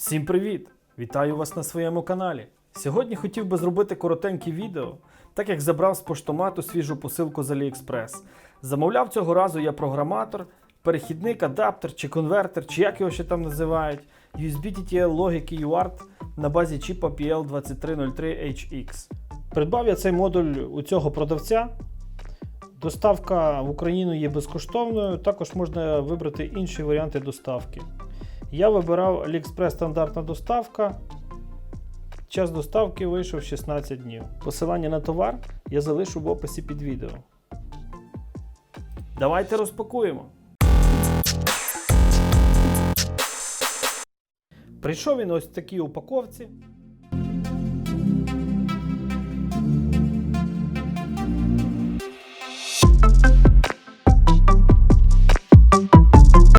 Всім привіт! Вітаю вас на своєму каналі. Сьогодні хотів би зробити коротеньке відео, так як забрав з поштомату свіжу посилку з AliExpress. Замовляв цього разу я програматор, перехідник, адаптер чи конвертер, чи як його ще там називають, USB TTL логіки UART на базі чіпа PL2303HX. Придбав я цей модуль у цього продавця. Доставка в Україну є безкоштовною, також можна вибрати інші варіанти доставки. Я вибирав AliExpress стандартна доставка. Час доставки вийшов 16 днів. Посилання на товар я залишу в описі під відео. Давайте розпакуємо. Прийшов він ось в такій упаковці.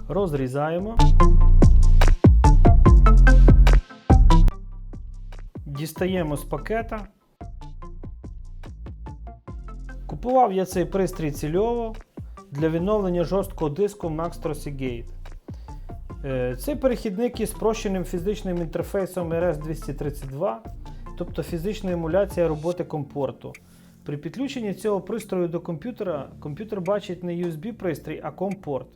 Розрізаємо. Дістаємо з пакета. Купував я цей пристрій цільово для відновлення жорсткого диску Max Seagate. Е, Цей перехідник із спрощеним фізичним інтерфейсом RS232, тобто фізична емуляція роботи компорту. При підключенні цього пристрою до комп'ютера комп'ютер бачить не USB пристрій, а компорт.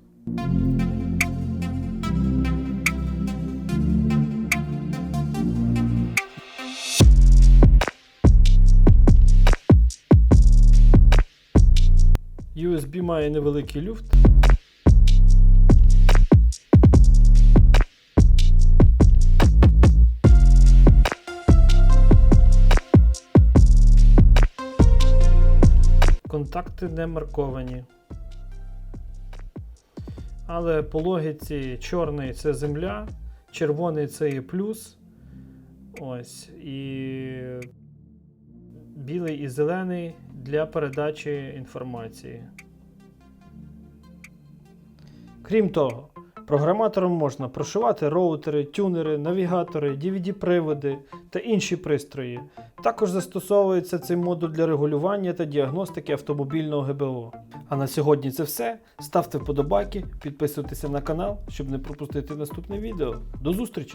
USB має невеликий люфт. Контакти не марковані. Але по логіці чорний це земля, червоний це є плюс. Ось. І білий і зелений для передачі інформації. Крім того, програматором можна прошивати роутери, тюнери, навігатори, DVD-приводи та інші пристрої. Також застосовується цей модуль для регулювання та діагностики автомобільного ГБО. А на сьогодні це все. Ставте вподобайки, підписуйтеся на канал, щоб не пропустити наступне відео. До зустрічі!